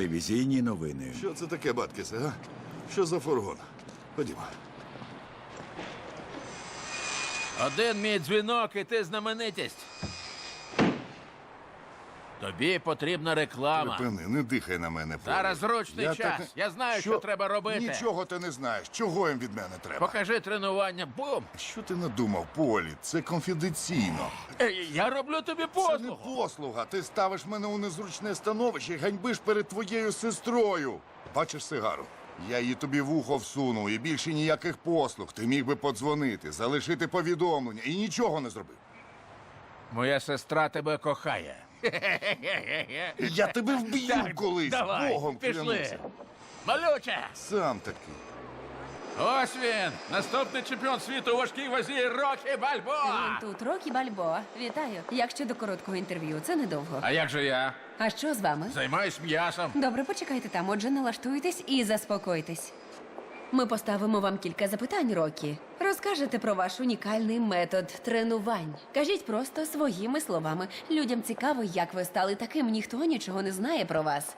телевізійні новини. Що це таке, Баткісе, а? Що за фургон? Ходімо. Один мій дзвінок, і ти знаменитість. Тобі потрібна реклама. Припини, не дихай на мене. Полі. Зараз зручний Я час. не- Я знаю, що треба робити. Нічого ти не знаєш. Чого їм від мене треба? Покажи тренування. Бум! Що ти надумав, Полі? Це конфіденційно. Е, Я роблю тобі Це не послугу. послуга. Ти ставиш мене у незручне становище і ганьбиш перед твоєю сестрою. Бачиш сигару? Я її тобі в ухо всунув і більше ніяких послуг. Ти міг би подзвонити, залишити повідомлення і нічого не зробив. Моя сестра тебе кохає. Я тебе вб'ю Так, колись. давай, Богом пішли. клянуся. Малюче! Сам такий. Ось він! Наступний чемпіон світу у важкій вазі Рокі Бальбоа! Він тут Рокі Бальбоа. Вітаю. Як щодо короткого інтерв'ю, це недовго. А як же я? А що з вами? Займаюсь м'ясом. Добре, почекайте там. Отже, налаштуйтесь і заспокойтесь. Ми поставимо вам кілька запитань, Рокі. Розкажете про ваш унікальний метод тренувань. Кажіть просто своїми словами. Людям цікаво, як ви стали таким. Ніхто нічого не знає про вас.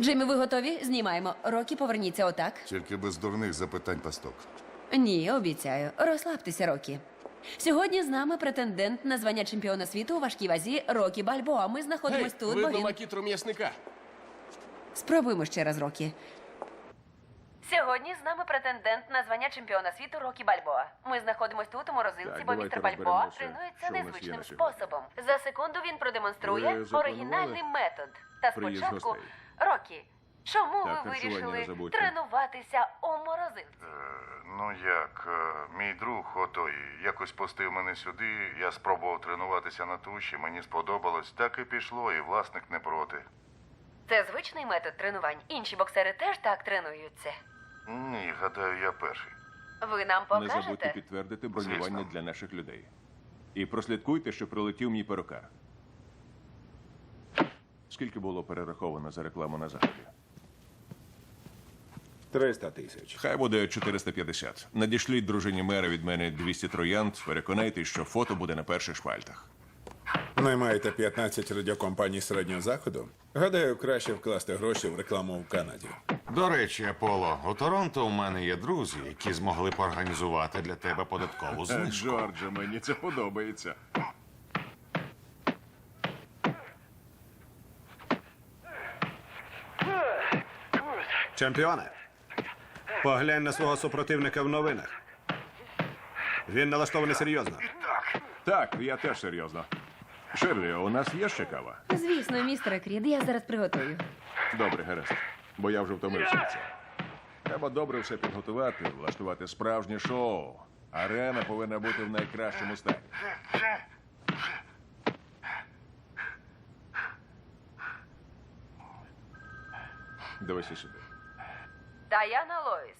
Джиммі, ви готові? Знімаємо. Рокі, поверніться отак. Тільки без дурних запитань пасток. Ні, обіцяю. Розслабтеся, Рокі. Сьогодні з нами претендент на звання чемпіона світу у важкій вазі Рокі Бальбоа. Ми знаходимось тут, бо видно він... макітру м'ясника. Спробуємо ще раз, Рокі. Сьогодні з нами претендент на звання чемпіона світу Рокі Бальбоа. Ми знаходимось тут у морозилці, Так, бо давайте містер Бальбоа розберемося, тренується що у нас є незвичним на сьогодні. способом. За секунду він продемонструє Ви запланували оригінальний метод. Та приїзд спочатку, гостей? Рокі, чому Так, ви харчування не вирішили забудьте. тренуватися у морозилці? Ну як, е, мій друг отой якось пустив мене сюди, я спробував тренуватися на туші, мені сподобалось, так і пішло, і власник не проти. Це звичний метод тренувань. Інші боксери теж так тренуються. Ні, гадаю, я перший. Ви нам Не забудьте підтвердити бронювання Звісно. для наших людей. І прослідкуйте, що прилетів мій перукар. Скільки було перераховано за рекламу на заході? 300 тисяч. Хай буде 450. Надішліть дружині мера від мене 200 троянд. Переконайтесь, що фото буде на перших шпальтах. Наймаєте 15 радіокомпаній середнього заходу? Гадаю, краще вкласти гроші в рекламу в Канаді. До речі, Аполло, у Торонто у мене є друзі, які змогли б організувати для тебе податкову знижку. Джордже, мені це подобається. Чемпіоне, поглянь на свого супротивника в новинах. Він налаштований серйозно. Так, я теж серйозно. Ширлі, у нас є ще кава? Звісно, містере Крід, я зараз приготую. Добре, гаразд. Бо я вже втомився. Треба добре все підготувати, влаштувати справжнє шоу. Арена повинна бути в найкращому стані. Дивися сюди. Даяна Лоїс.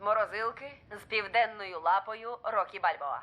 Морозилки з південною лапою Рокі Бальбоа.